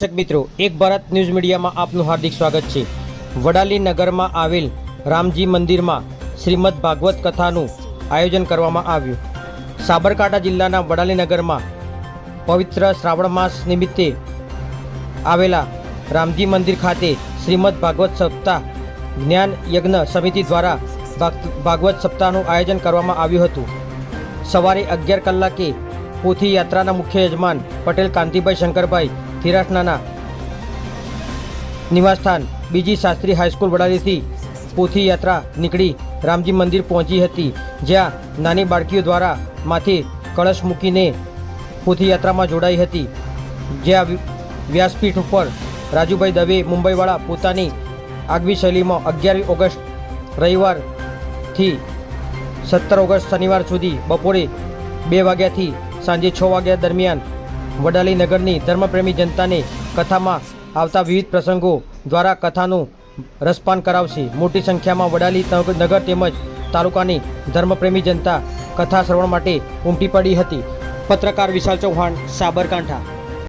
દર્શક મિત્રો, એક ભારત ન્યૂઝ મીડિયામાં આપનું હાર્દિક સ્વાગત છે. વડાલી નગરમાં આવેલ રામજી મંદિરમાં શ્રીમદ ભાગવત કથાનું આયોજન કરવામાં આવ્યું. સાબરકાંઠા જિલ્લાના વડાલી નગરમાં પવિત્ર શ્રાવણ માસ નિમિત્તે આવેલા રામજી મંદિર ખાતે શ્રીમદ ભાગવત સપ્તાહ જ્ઞાન યજ્ઞ સમિતિ દ્વારા ભાગવત સપ્તાહનું આયોજન કરવામાં આવ્યું હતું. સવારે અગિયાર કલાકે પોથી યાત્રાના મુખ્ય યજમાન પટેલ કાંતિભાઈ શંકરભાઈ થિરાસનાના નિવાસસ્થાન બીજી શાસ્ત્રી હાઈસ્કૂલ વડાલીથી પોથી યાત્રા નીકળી રામજી મંદિર પહોંચી હતી, જ્યાં નાની બાળકીઓ દ્વારા માથે કળશ મૂકીને પોથી યાત્રામાં જોડાઈ હતી, જ્યાં વ્યાસપીઠ ઉપર રાજુભાઈ દવે મુંબઈવાળા પોતાની આગવી શૈલીમાં અગિયાર ઓગસ્ટ રવિવારથી સત્તર ઓગસ્ટ શનિવાર સુધી બપોરે બે વાગ્યાથી સાંજે છ વાગ્યા દરમિયાન વડાલી નગરની ધર્મપ્રેમી જનતાને કથામાં આવતા વિવિધ પ્રસંગો દ્વારા કથાનું રસપાન કરાવશે. મોટી સંખ્યામાં વડાલી નગર તેમજ તાલુકાની ધર્મપ્રેમી જનતા કથા શ્રવણ માટે ઉમટી પડી હતી. પત્રકાર વિશાલ ચૌહાણ, સાબરકાંઠા.